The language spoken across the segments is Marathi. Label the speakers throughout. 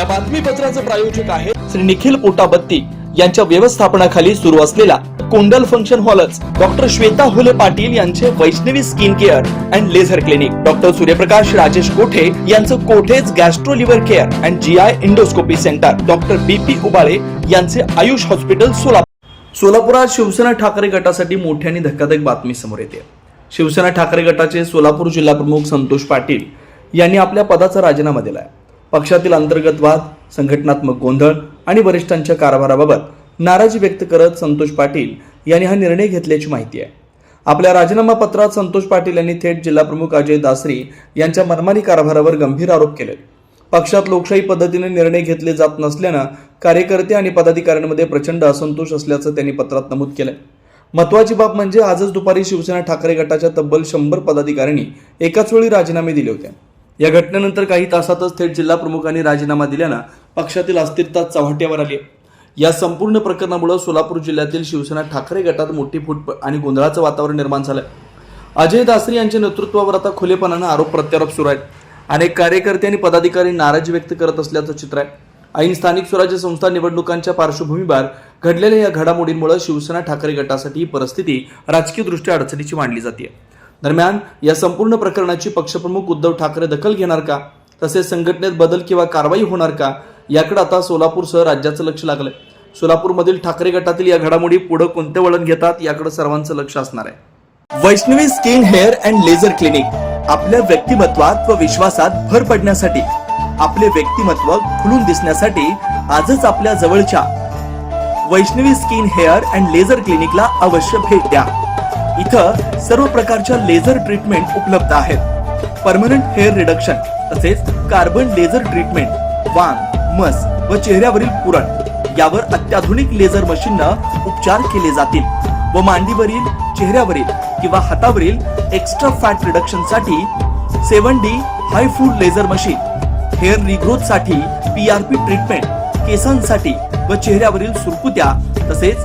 Speaker 1: या बातमीपत्राचे प्रायोजक आहे श्री निखिल पोटाबत्ती यांच्या व्यवस्थापनाखाली सुरू असलेला कोंडल फंक्शन हॉलच डॉक्टर श्वेता हुले पाटील यांचे Vaishnavi skin care and laser clinic doctor Suryaprakash Rajesh Kothe यांचं कोठेज gastro liver care and G I endoscopy centre doctor B P Ubale यांचे आयुष हॉस्पिटल सोलापूर. सोलापुरात शिवसेना ठाकरे गटासाठी मोठ्याने आणि धक्कादायक बातमी समोर येते. शिवसेना ठाकरे गटाचे सोलापूर जिल्हा प्रमुख संतोष पाटील यांनी आपल्या पदाचा राजीनामा दिलाय. पक्षातील अंतर्गत वाद संघटनात्मक गोंधळ आणि वरिष्ठांच्या कारभाराबाबत नाराजी व्यक्त करत संतोष पाटील यांनी हा निर्णय घेतल्याची माहिती आहे. आपल्या राजीनामा पत्रात संतोष पाटील यांनी थेट जिल्हाप्रमुख अजय दासरी यांच्या मनमानी कारभारावर गंभीर आरोप केले. पक्षात लोकशाही पद्धतीने निर्णय घेतले जात नसल्यानं कार्यकर्ते आणि पदाधिकाऱ्यांमध्ये प्रचंड असंतोष असल्याचं त्यांनी पत्रात नमूद केलंय. महत्वाची बाब म्हणजे आजच दुपारी शिवसेना ठाकरे गटाच्या तब्बल शंभर पदाधिकाऱ्यांनी एकाच वेळी राजीनामे दिले होते. या घटनेनंतर काही तासातच थेट जिल्हा प्रमुखांनी राजीनामा दिल्यानं पक्षातील अस्थिरता चव्हाट्यावर आली. या संपूर्ण प्रकरणामुळे सोलापूर जिल्ह्यातील शिवसेना ठाकरे गटात मोठी फूट आणि गोंधळाचं वातावरण निर्माण झालं अजय दासरी यांच्या नेतृत्वावर आता खुलेपणानं आरोप प्रत्यारोप सुरू आहेत. अनेक कार्यकर्ते आणि पदाधिकारी नाराजी व्यक्त करत असल्याचं चित्र आहे. ऐन स्थानिक स्वराज्य संस्था निवडणुकांच्या पार्श्वभूमीवर घडलेल्या या घडामोडींमुळे शिवसेना ठाकरे गटासाठी ही परिस्थिती राजकीयदृष्ट्या अडचणीची मांडली जाते दरम्यान या संपूर्ण प्रकरणाची पक्षप्रमुख उद्धव ठाकरे दखल घेणार का? तसेच संघटनेत बदल किंवा कारवाई होणार का? याकडे आता सोलापूरसह राज्याचं लक्ष लागलंय. सोलापूरमधील ठाकरे गटातील या घडामोडी पुढे कोणते वळण घेतात याकडे सर्वांचं लक्ष असणार आहे. Vaishnavi skin hair and laser clinic आपल्या व्यक्तिमत्वात व विश्वासात भर पडण्यासाठी आपले व्यक्तिमत्व खुलून दिसण्यासाठी आजच आपल्या जवळच्या Vaishnavi skin hair and laser क्लिनिकला अवश्य भेट द्या. इथं सर्व प्रकारच्या लेझर ट्रीटमेंट उपलब्ध आहेत. परमनंट हेअर रिडक्शन तसेच कार्बन लेझर ट्रीटमेंट वांग मस व चेहऱ्यावरील पुरण यावर अत्याधुनिक लेझर मशीननं उपचार केले जातील व मांडीवरील चेहऱ्यावरील किंवा हातावरील एक्स्ट्रा फॅट रिडक्शनसाठी सेवन डी हाय फूड लेझर मशीन हेअर रिग्रोथसाठी पीआरपी ट्रीटमेंट केसांसाठी व चेहऱ्यावरील सुरकुत्या तसेच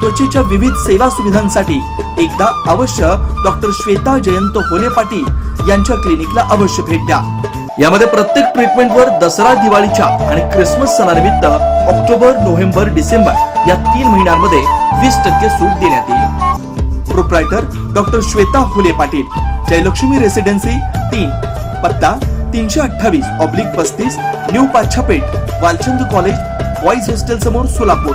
Speaker 1: त्वचेच्या विविध सेवा सुविधांसाठी एकदा अवश्य डॉक्टर श्वेता जयंत होले पाटील यांच्या क्लिनिकला अवश्य भेट द्या. यामध्ये प्रत्येक ट्रीटमेंटवर दसरा दिवाळीच्या आणि क्रिसमस सणानिमित्त ऑक्टोबर नोव्हेंबर डिसेंबर या तीन महिन्यांमध्ये वीस टक्के सूट देण्यात येईल. Proprietor doctor Shweta Phule Patil Jayalakshmi residency तीन पत्ता तीनशे अठ्ठावीस ऑब्लिक पस्तीस new Pachhapeth Walchand college boys hostel समोर सोलापूर.